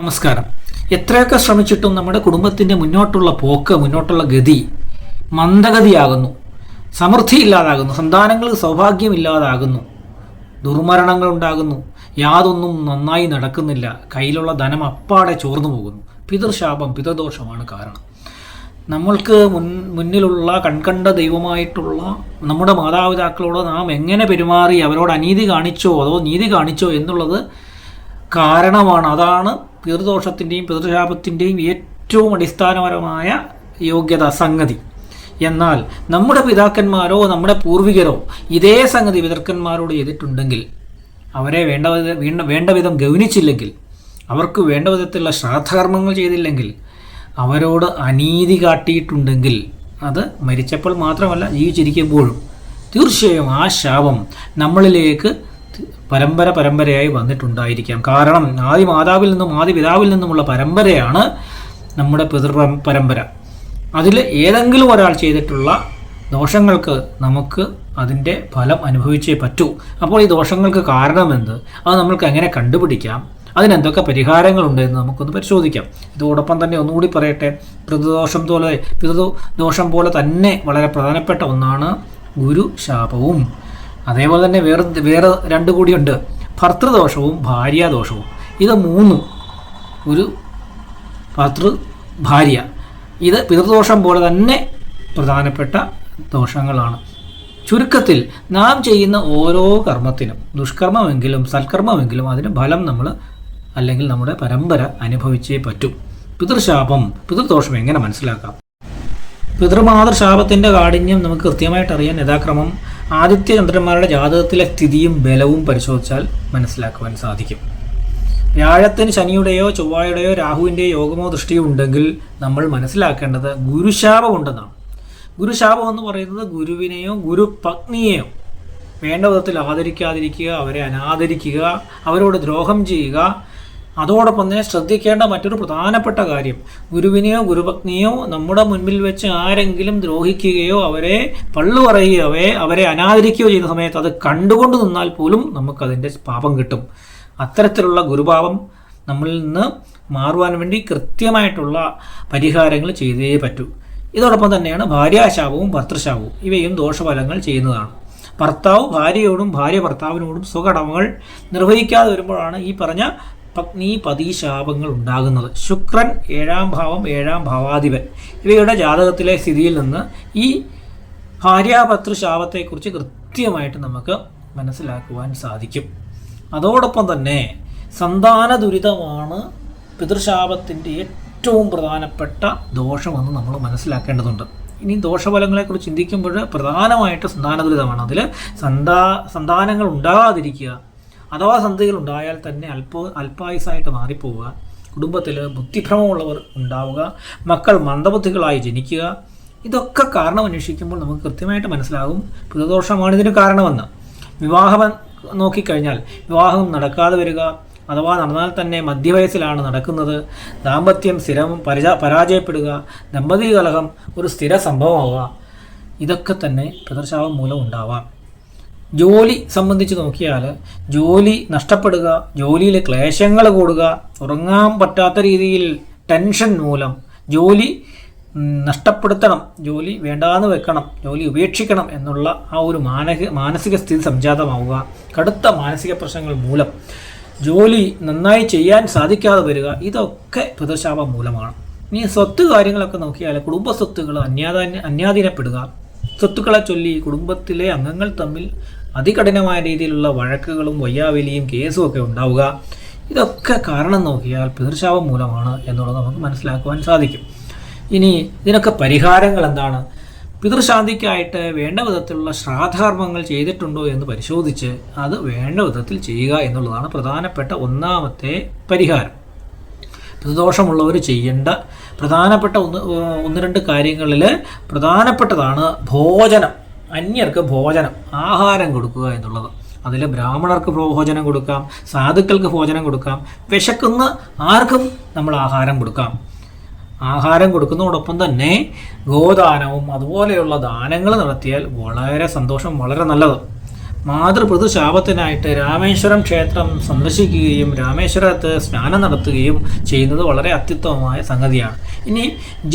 നമസ്കാരം. എത്രയൊക്കെ ശ്രമിച്ചിട്ടും നമ്മുടെ കുടുംബത്തിന്റെ മുന്നോട്ടുള്ള പോക്ക് മുന്നോട്ടുള്ള ഗതി മന്ദഗതിയാകുന്നു. സമൃദ്ധി ഇല്ലാതാകുന്നു. സന്താനങ്ങൾക്ക് സൗഭാഗ്യമില്ലാതാകുന്നു. ദുർമരണങ്ങൾ ഉണ്ടാകുന്നു. യാതൊന്നും നന്നായി നടക്കുന്നില്ല. കയ്യിലുള്ള ധനം അപ്പാടെ ചോർന്നു പോകുന്നു. പിതൃശാപം പിതൃദോഷമാണ് കാരണം. നമ്മൾക്ക് മുൻ മുന്നിലുള്ള കൺകണ്ട ദൈവമായിട്ടുള്ള നമ്മുടെ മാതാപിതാക്കളോട് നാം എങ്ങനെ പെരുമാറി അവരോട് അനീതി കാണിച്ചോ അതോ നീതി കാണിച്ചോ എന്നുള്ളത് കാരണമാണ്. അതാണ് പിതൃദോഷത്തിന്റെയും പിതൃശാപത്തിന്റെയും ഏറ്റവും അടിസ്ഥാനപരമായ യോഗ്യത സംഗതി. എന്നാൽ നമ്മുടെ പിതാക്കന്മാരോ നമ്മുടെ പൂർവികരോ ഇതേ സംഗതി പിതൃക്കന്മാരോട് ചെയ്തിട്ടുണ്ടെങ്കിൽ അവരെ വേണ്ട വീണ്ട വേണ്ട വിധം ഗൗനിച്ചില്ലെങ്കിൽ അവർക്ക് വേണ്ട വിധത്തിലുള്ള ശ്രാദ്ധകർമ്മങ്ങൾ ചെയ്തില്ലെങ്കിൽ അവരോട് അനീതി കാട്ടിയിട്ടുണ്ടെങ്കിൽ അത് മരിച്ചപ്പോൾ മാത്രമല്ല ജീവിച്ചിരിക്കുമ്പോഴും തീർച്ചയായും ആ ശാപം നമ്മളിലേക്ക് പരമ്പര പരമ്പരയായി വന്നിട്ടുണ്ടായിരിക്കാം. കാരണം ആദ്യ മാതാവിൽ നിന്നും ആദ്യ പിതാവിൽ നിന്നുമുള്ള പരമ്പരയാണ് നമ്മുടെ പിതൃ പരമ്പര. അതിൽ ഏതെങ്കിലും ഒരാൾ ചെയ്തിട്ടുള്ള ദോഷങ്ങൾക്ക് നമുക്ക് അതിന്റെ ഫലം അനുഭവിച്ചേ പറ്റൂ. അപ്പോൾ ഈ ദോഷങ്ങൾക്ക് കാരണമെന്ത്? അത് നമ്മൾക്ക് എങ്ങനെ കണ്ടുപിടിക്കാം? അതിനെന്തൊക്കെ പരിഹാരങ്ങളുണ്ട് എന്ന് നമുക്കൊന്ന് പരിശോധിക്കാം. ഇതോടൊപ്പം തന്നെ ഒന്നുകൂടി പറയട്ടെ. പിതൃദോഷം പോലെ പിതൃദോഷം പോലെ തന്നെ വളരെ പ്രധാനപ്പെട്ട ഒന്നാണ് ഗുരു ശാപവും അതേപോലെ തന്നെ വേറെ വേറെ രണ്ട് കൂടിയുണ്ട്. ഭർത്തൃദോഷവും ഭാര്യാദോഷവും. ഇത് മൂന്നും ഒരു ഭർത്തൃ ഭാര്യ. ഇത് പിതൃദോഷം പോലെ തന്നെ പ്രധാനപ്പെട്ട ദോഷങ്ങളാണ്. ചുരുക്കത്തിൽ നാം ചെയ്യുന്ന ഓരോ കർമ്മത്തിനും ദുഷ്കർമ്മമെങ്കിലും സൽക്കർമ്മമെങ്കിലും അതിന് ഫലം നമ്മൾ അല്ലെങ്കിൽ നമ്മുടെ പരമ്പര അനുഭവിച്ചേ പറ്റൂ. പിതൃശാപം പിതൃദോഷം എങ്ങനെ മനസ്സിലാക്കാം? പിതൃമാതൃശാപത്തിന്റെ കാഠിന്യം നമുക്ക് കൃത്യമായിട്ട് അറിയാൻ യഥാക്രമം ആദിത്യ ചന്ദ്രന്മാരുടെ ജാതകത്തിലെ സ്ഥിതിയും ബലവും പരിശോധിച്ചാൽ മനസ്സിലാക്കുവാൻ സാധിക്കും. വ്യാഴത്തിന് ശനിയുടെയോ ചൊവ്വായുടെയോ രാഹുവിന്റെയോ യോഗമോ ദൃഷ്ടിയോ ഉണ്ടെങ്കിൽ നമ്മൾ മനസ്സിലാക്കേണ്ടത് ഗുരുശാപം ഉണ്ടെന്നാണ് ഗുരുശാപം എന്ന് പറയുന്നത് ഗുരുവിനെയോ ഗുരുപത്നിയെയോ വേണ്ട വിധത്തിൽ ആദരിക്കാതിരിക്കുക അവരെ അനാദരിക്കുക അവരോട് ദ്രോഹം ചെയ്യുക അതോടൊപ്പം തന്നെ ശ്രദ്ധിക്കേണ്ട മറ്റൊരു പ്രധാനപ്പെട്ട കാര്യം ഗുരുവിനെയോ ഗുരുപത്നിയോ നമ്മുടെ മുൻപിൽ വെച്ച് ആരെങ്കിലും ദ്രോഹിക്കുകയോ അവരെ പള്ളു പറയുകയോ അവരെ അനാദരിക്കുകയോ ചെയ്യുന്ന സമയത്ത് അത് കണ്ടുകൊണ്ട് നിന്നാൽ പോലും നമുക്കതിന്റെ പാപം കിട്ടും. അത്തരത്തിലുള്ള ഗുരുഭാവം നമ്മളിൽ നിന്ന് മാറുവാൻ വേണ്ടി കൃത്യമായിട്ടുള്ള പരിഹാരങ്ങൾ ചെയ്തേ പറ്റൂ. ഇതോടൊപ്പം തന്നെയാണ് ഭാര്യാശാപവും ഭർത്തൃശാപവും. ഇവയും ദോഷഫലങ്ങൾ ചെയ്യുന്നതാണ്. ഭർത്താവ് ഭാര്യയോടും ഭാര്യ ഭർത്താവിനോടും സ്വകടമകൾ നിർവഹിക്കാതെ വരുമ്പോഴാണ് ഈ പറഞ്ഞ പത്നി പതി ശാപങ്ങൾ ഉണ്ടാകുന്നത്. ശുക്രൻ ഏഴാം ഭാവം ഏഴാം ഭാവാധിപൻ. ഇവയുടെ ജാതകത്തിലെ സ്ഥിതിയിൽ നിന്ന് ഈ ഭാര്യാപത്ര ശാപത്തെക്കുറിച്ച് കൃത്യമായിട്ട് നമുക്ക് മനസ്സിലാക്കുവാൻ സാധിക്കും. അതോടൊപ്പം തന്നെ സന്താന ദുരിതമാണ് പിതൃശാപത്തിന്റെ ഏറ്റവും പ്രധാനപ്പെട്ട ദോഷമെന്ന് നമ്മൾ മനസ്സിലാക്കേണ്ടതുണ്ട്. ഇനി ദോഷഫലങ്ങളെക്കുറിച്ച് ചിന്തിക്കുമ്പോൾ പ്രധാനമായിട്ട് സന്താന ദുരിതമാണ് അതിൽ സന്താ സന്താനങ്ങൾ ഉണ്ടാകാതിരിക്കുക അഥവാ സന്ധികൾ ഉണ്ടായാൽ തന്നെ അല്പ അല്പായുസായിട്ട് മാറിപ്പോവുക. കുടുംബത്തിൽ ബുദ്ധിഭ്രമമുള്ളവർ ഉണ്ടാവുക. മക്കൾ മന്ദബുദ്ധികളായി ജനിക്കുക. ഇതൊക്കെ കാരണം അന്വേഷിക്കുമ്പോൾ നമുക്ക് കൃത്യമായിട്ട് മനസ്സിലാകും പിതൃദോഷമാണ് ഇതിന് കാരണമെന്ന്. വിവാഹം നോക്കിക്കഴിഞ്ഞാൽ വിവാഹം നടക്കാതെ വരിക അഥവാ നടന്നാൽ തന്നെ മധ്യവയസ്സിലാണ് നടക്കുന്നത്. ദാമ്പത്യം സ്ഥിരം പരിച പരാജയപ്പെടുക ദമ്പതി കലഹം ഒരു സ്ഥിര സംഭവമാവുക. ഇതൊക്കെ തന്നെ പ്രദർശാവം മൂലം ഉണ്ടാവാം. ജോലി സംബന്ധിച്ച് നോക്കിയാൽ ജോലി നഷ്ടപ്പെടുക ജോലിയിൽ ക്ലേശങ്ങൾ കൂടുക ഉറങ്ങാൻ പറ്റാത്ത രീതിയിൽ ടെൻഷൻ മൂലം ജോലി നഷ്ടപ്പെടുത്തണം ജോലി വേണ്ടാന്ന് വെക്കണം ജോലി ഉപേക്ഷിക്കണം എന്നുള്ള ആ ഒരു മാനസിക മാനസിക സ്ഥിതി സംജാതമാവുക. കടുത്ത മാനസിക പ്രശ്നങ്ങൾ മൂലം ജോലി നന്നായി ചെയ്യാൻ സാധിക്കാതെ വരിക ഇതൊക്കെ പിതശാപം മൂലമാണ്. ഇനി സ്വത്ത് കാര്യങ്ങളൊക്കെ നോക്കിയാൽ കുടുംബ സ്വത്തുകൾ അന്യാധാന്യ അന്യാധീനപ്പെടുക. സ്വത്തുക്കളെ ചൊല്ലി കുടുംബത്തിലെ അംഗങ്ങൾ തമ്മിൽ അതികഠിനമായ രീതിയിലുള്ള വഴക്കുകളും വയ്യാവലിയും കേസും ഒക്കെ ഉണ്ടാവുക. ഇതൊക്കെ കാരണം നോക്കിയാൽ പിതൃശാപം മൂലമാണ് എന്നുള്ളത് നമുക്ക് മനസ്സിലാക്കുവാൻ സാധിക്കും. ഇനി ഇതിനൊക്കെ പരിഹാരങ്ങൾ എന്താണ്? പിതൃശാന്തിക്കായിട്ട് വേണ്ട വിധത്തിലുള്ള ശ്രാദ്ധകർമ്മങ്ങൾ ചെയ്തിട്ടുണ്ടോ എന്ന് പരിശോധിച്ച് അത് വേണ്ട വിധത്തിൽ ചെയ്യുക എന്നുള്ളതാണ് പ്രധാനപ്പെട്ട ഒന്നാമത്തെ പരിഹാരം. പിതൃദോഷമുള്ളവർ ചെയ്യേണ്ട പ്രധാനപ്പെട്ട ഒന്ന് ഒന്ന് രണ്ട് കാര്യങ്ങളിൽ പ്രധാനപ്പെട്ടതാണ് ഭോജനം. അന്യർക്ക് ഭോജനം ആഹാരം കൊടുക്കുക എന്നുള്ളത്. അതിൽ ബ്രാഹ്മണർക്ക് ഭോജനം കൊടുക്കാം സാധുക്കൾക്ക് ഭോജനം കൊടുക്കാം വിശക്കുന്ന ആർക്കും നമ്മൾ ആഹാരം കൊടുക്കാം. ആഹാരം കൊടുക്കുന്നതോടൊപ്പം തന്നെ ഗോദാനവും അതുപോലെയുള്ള ദാനങ്ങൾ നടത്തിയാൽ വളരെ സന്തോഷം വളരെ നല്ലത്. മാതൃപിതൃ ശാപത്തിനായിട്ട് രാമേശ്വരം ക്ഷേത്രം സന്ദർശിക്കുകയും രാമേശ്വരത്ത് സ്നാനം നടത്തുകയും ചെയ്യുന്നത് വളരെ അത്യുത്തമമായ സംഗതിയാണ്. ഇനി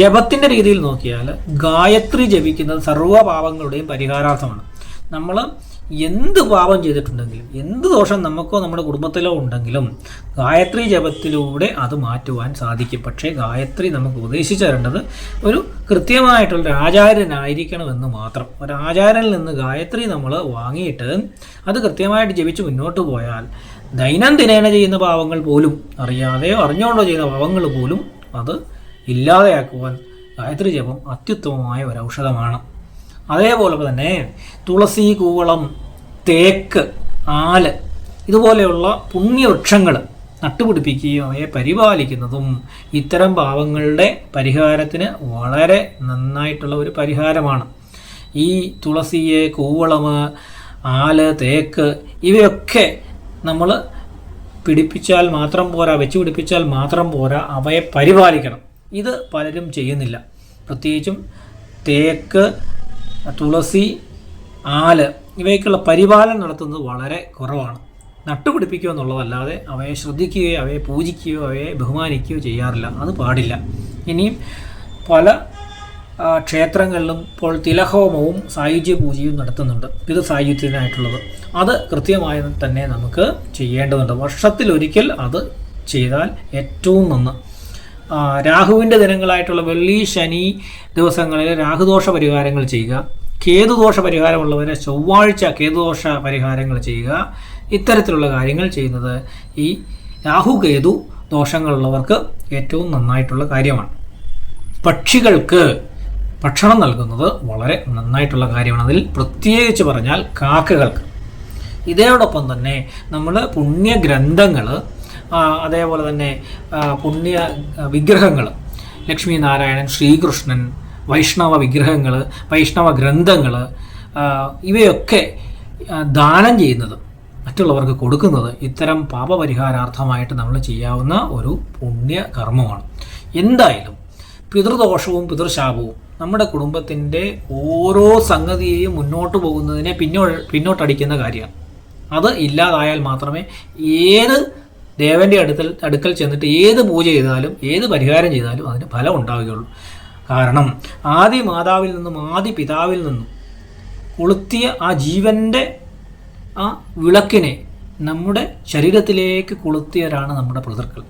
ജപത്തിന്റെ രീതിയിൽ നോക്കിയാൽ ഗായത്രി ജപിക്കുന്നത് സർവപാപങ്ങളുടെയും പരിഹാരാർത്ഥമാണ്. നമ്മൾ എന്ത് പാപം ചെയ്തിട്ടുണ്ടെങ്കിലും എന്ത് ദോഷം നമുക്കോ നമ്മുടെ കുടുംബത്തിലോ ഉണ്ടെങ്കിലും ഗായത്രി ജപത്തിലൂടെ അത് മാറ്റുവാൻ സാധിക്കും. പക്ഷേ ഗായത്രി നമുക്ക് ഉപദേശിച്ചു തരേണ്ടത് ഒരു കൃത്യമായിട്ടുള്ള ആചാര്യനായിരിക്കണമെന്ന് മാത്രം. ഒരാചാര്യനിൽ നിന്ന് ഗായത്രി നമ്മൾ വാങ്ങിയിട്ട് അത് കൃത്യമായിട്ട് ജപിച്ച് മുന്നോട്ട് പോയാൽ ദൈനംദിനേന ചെയ്യുന്ന പാവങ്ങൾ പോലും അറിയാതെയോ അറിഞ്ഞുകൊണ്ടോ ചെയ്യുന്ന പാവങ്ങൾ പോലും അത് ഇല്ലാതെയാക്കുവാൻ ഗായത്രി ജപം അത്യുത്തമമായ ഒരു ഔഷധമാണ്. അതേപോലെ തന്നെ തുളസി കൂവളം തേക്ക് ആൽ ഇതുപോലെയുള്ള പുണ്യവൃക്ഷങ്ങൾ നട്ടുപിടിപ്പിക്കുകയും അവയെ പരിപാലിക്കുന്നതും ഇത്തരം പാവങ്ങളുടെ പരിഹാരത്തിന് വളരെ നന്നായിട്ടുള്ള ഒരു പരിഹാരമാണ്. ഈ തുളസിയെ കൂവളം ആൽ തേക്ക് ഇവയൊക്കെ നമ്മൾ പിടിപ്പിച്ചാൽ മാത്രം പോരാ വെച്ച് പിടിപ്പിച്ചാൽ മാത്രം പോരാ അവയെ പരിപാലിക്കണം. ഇത് പലരും ചെയ്യുന്നില്ല. പ്രത്യേകിച്ചും തേക്ക് തുളസി ആൽ ഇവയ്ക്കുള്ള പരിപാലനം നടത്തുന്നത് വളരെ കുറവാണ്. നട്ടുപിടിപ്പിക്കുക എന്നുള്ളതല്ലാതെ അവയെ ശ്രദ്ധിക്കുകയോ അവയെ പൂജിക്കുകയോ അവയെ ബഹുമാനിക്കുകയോ ചെയ്യാറില്ല. അത് പാടില്ല. ഇനിയും പല ക്ഷേത്രങ്ങളിലും ഇപ്പോൾ തിലഹോമവും സായുജ്യ പൂജയും നടത്തുന്നുണ്ട്. ഇത് സായുജ്യത്തിനായിട്ടുള്ളത് അത് കൃത്യമായി തന്നെ നമുക്ക് ചെയ്യേണ്ടതുണ്ട്. വർഷത്തിലൊരിക്കൽ അത് ചെയ്താൽ ഏറ്റവും നന്ന്. രാഹുവിന്റെ ദിനങ്ങളായിട്ടുള്ള വെള്ളി ശനി ദിവസങ്ങളിൽ രാഹുദോഷ പരിഹാരങ്ങൾ ചെയ്യുക. കേതുദോഷ പരിഹാരമുള്ളവരെ ചൊവ്വാഴ്ച കേതുദോഷ പരിഹാരങ്ങൾ ചെയ്യുക. ഇത്തരത്തിലുള്ള കാര്യങ്ങൾ ചെയ്യുന്നത് ഈ രാഹു കേതു ദോഷങ്ങളുള്ളവർക്ക് ഏറ്റവും നന്നായിട്ടുള്ള കാര്യമാണ്. പക്ഷികൾക്ക് ഭക്ഷണം നൽകുന്നത് വളരെ നന്നായിട്ടുള്ള കാര്യമാണ്. അതിൽ പ്രത്യേകിച്ച് പറഞ്ഞാൽ കാക്കകൾക്ക്. ഇതോടൊപ്പം തന്നെ നമ്മൾ പുണ്യഗ്രന്ഥങ്ങൾ അതേപോലെ തന്നെ പുണ്യ വിഗ്രഹങ്ങൾ ലക്ഷ്മി നാരായണൻ ശ്രീകൃഷ്ണൻ വൈഷ്ണവ വിഗ്രഹങ്ങൾ വൈഷ്ണവ ഗ്രന്ഥങ്ങൾ ഇവയൊക്കെ ദാനം ചെയ്യുന്നത് മറ്റുള്ളവർക്ക് കൊടുക്കുന്നത് ഇത്തരം പാപപരിഹാരാർത്ഥമായിട്ട് നമ്മൾ ചെയ്യാവുന്ന ഒരു പുണ്യ കർമ്മമാണ്. എന്തായാലും പിതൃദോഷവും പിതൃശാപവും നമ്മുടെ കുടുംബത്തിന്റെ ഓരോ സംഗതിയെയും മുന്നോട്ട് പോകുന്നതിനെ പിന്നോ പിന്നോട്ടടിക്കുന്ന കാര്യമാണ്. അത് ഇല്ലാതായാൽ മാത്രമേ ഏത് ദേവന്റെ അടുത്തിൽ അടുക്കൽ ചെന്നിട്ട് ഏത് പൂജ ചെയ്താലും ഏത് പരിഹാരം ചെയ്താലും അതിന് ഫലം ഉണ്ടാവുകയുള്ളൂ. കാരണം ആദി മാതാവിൽ നിന്നും ആദി പിതാവിൽ നിന്നും കൊളുത്തിയ ആ ജീവന്റെ ആ വിളക്കിനെ നമ്മുടെ ശരീരത്തിലേക്ക് കൊളുത്തിയവരാണ് നമ്മുടെ പിതൃക്കൾ.